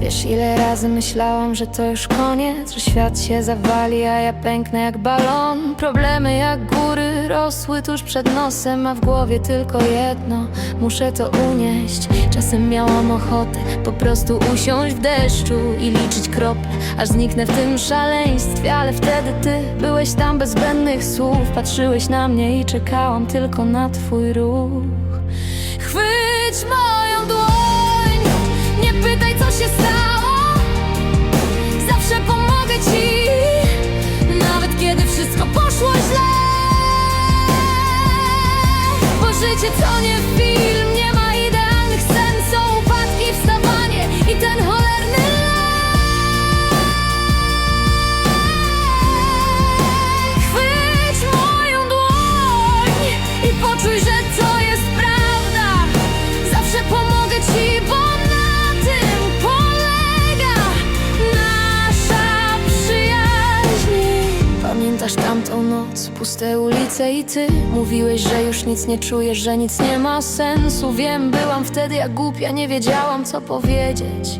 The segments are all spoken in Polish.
Wiesz ile razy myślałam, że to już koniec Że świat się zawali, a ja pęknę jak balon. Problemy jak góry rosły tuż przed nosem A w głowie tylko jedno, muszę to unieść. Czasem miałam ochotę po prostu usiąść w deszczu I liczyć krople, aż zniknę w tym szaleństwie Ale wtedy ty byłeś tam bez zbędnych słów. Patrzyłeś na mnie i czekałam tylko na twój ruch. Chwyć moją Życie to nie puste ulice i ty Mówiłeś, że już nic nie czujesz, że nic nie ma sensu. Wiem, byłam wtedy jak głupia, nie wiedziałam co powiedzieć.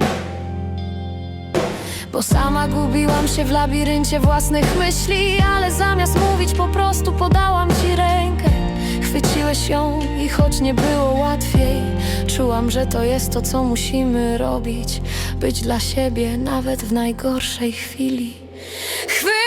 Bo sama gubiłam się w labiryncie własnych myśli Ale zamiast mówić po prostu podałam ci rękę. Chwyciłeś ją i choć nie było łatwiej Czułam, że to jest to, co musimy robić. Być dla siebie nawet w najgorszej chwili. Chwyć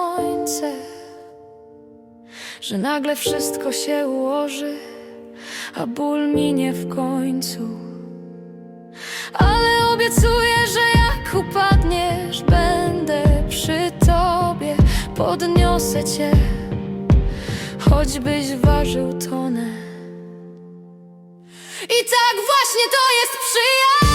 słońce Że nagle wszystko się ułoży A ból minie w końcu. Ale obiecuję, że jak upadniesz Będę przy tobie Podniosę cię Choćbyś ważył tonę. I tak właśnie to jest przyjaźń